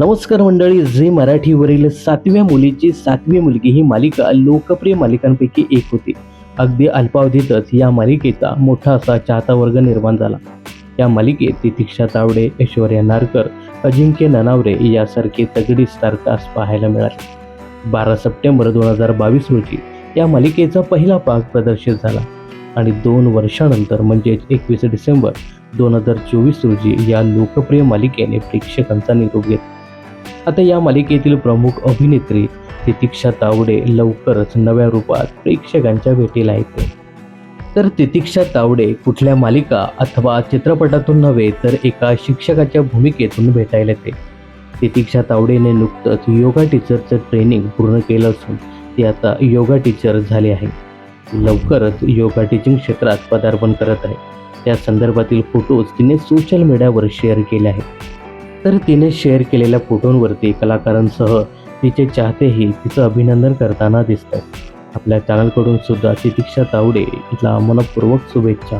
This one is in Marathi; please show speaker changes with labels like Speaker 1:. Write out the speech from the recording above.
Speaker 1: नमस्कार मंडळी झी मराठीवरील सातव्या मुलीची सातवी मुलगी ही मालिका लोकप्रिय मालिकांपैकी एक होती. अगदी अल्पावधीतच या मालिकेचा मोठा असा चाहता वर्ग निर्माण झाला. या मालिकेत तितिक्षा तावडे ऐश्वर्या नारकर अजिंक्य ननावरे यासारखे तगडी स्टारकास्ट पाहायला मिळाले. बारा सप्टेंबर दोन हजार बावीस रोजी या मालिकेचा पहिला भाग प्रदर्शित झाला आणि दोन वर्षानंतर म्हणजेच एकवीस डिसेंबर दोन हजार चोवीस रोजी या लोकप्रिय मालिकेने प्रेक्षकांचा निरोप घेतला. आता या मालिकेतील प्रमुख अभिनेत्री तितिक्षा तावडे लवकरच नव्या रूपात प्रेक्षकांच्या भेटीला येते. तर तितिक्षा तावडे कुठल्या मालिका अथवा चित्रपटातून नव्हे तर एका शिक्षकाच्या भूमिकेतून भेटायला येते. तितिक्षा तावडेने नुकतंच योगा टीचरचं ट्रेनिंग पूर्ण केलं असून ती आता योगा टीचर झाली आहे. लवकरच योगा टीचिंग क्षेत्रात पदार्पण करत आहे. त्या संदर्भातील फोटोज तिने सोशल मीडियावर शेअर केले आहेत. तर तिने शेअर केलेल्या फोटोंवरती कलाकारांसह तिचे चाहतेही तिचं अभिनंदन करताना दिसत आहेत आपल्या चॅनलकडून सुद्धा तितिक्षा तावडे हिला मनपूर्वक शुभेच्छा.